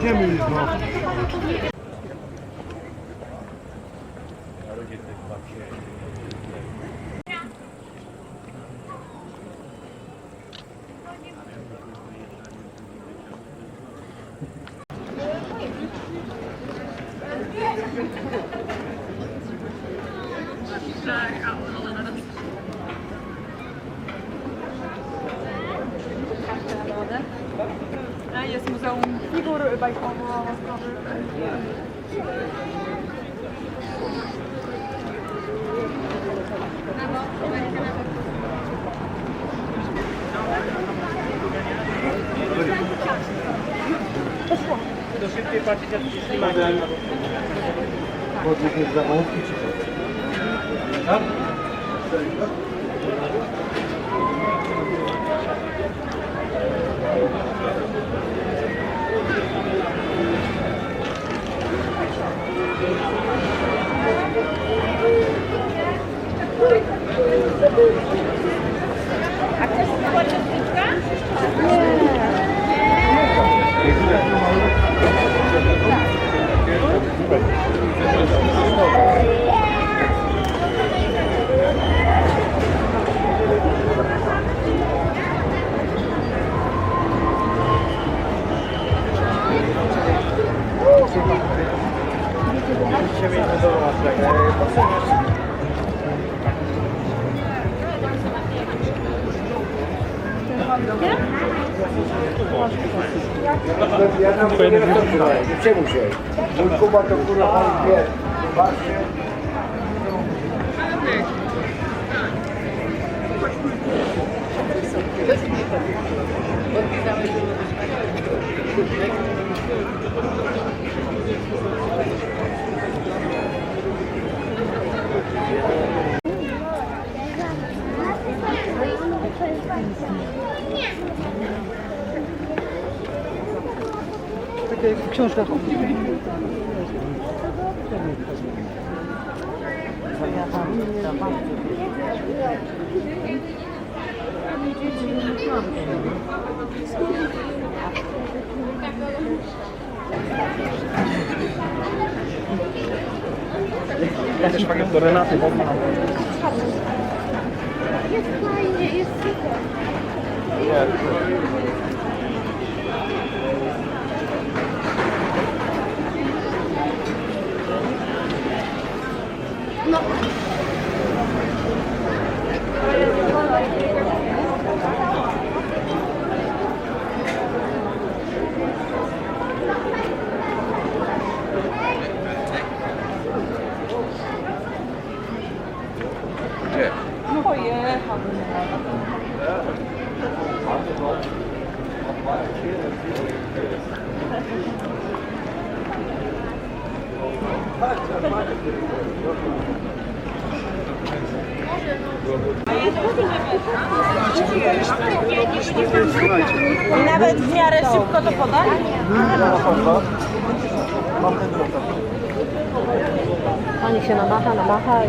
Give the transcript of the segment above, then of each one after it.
Gidemiyoruz Sorry. są figur bajkowo-łaskowych. Do szybkiej patrzeć, jak mão trzymają. Podnik? Tam nie nie przejmuj się. Mój Kuba to kurwa pan wie. Patrzcie. W książkach. Też pakiet do Renaty, bo ma. Jest fajnie, jest super. No pojechał. Nawet w miarę szybko to podać? Pani się namacha, namacha i...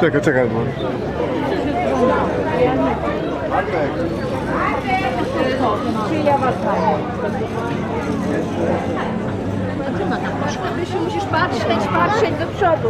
Czekaj, czekaj, bo... Ty się musisz patrzeć, patrzeć do przodu.